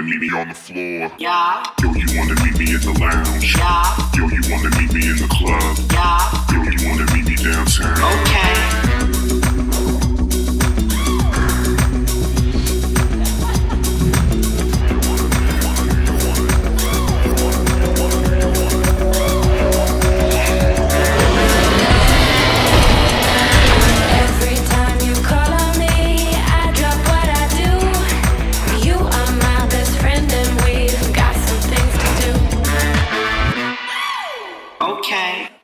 wanna meet me at the lounge? yeah, Yo, you wanna meet me in the lounge? yeah. Yo, you wanna meet me in the Okay, Okay.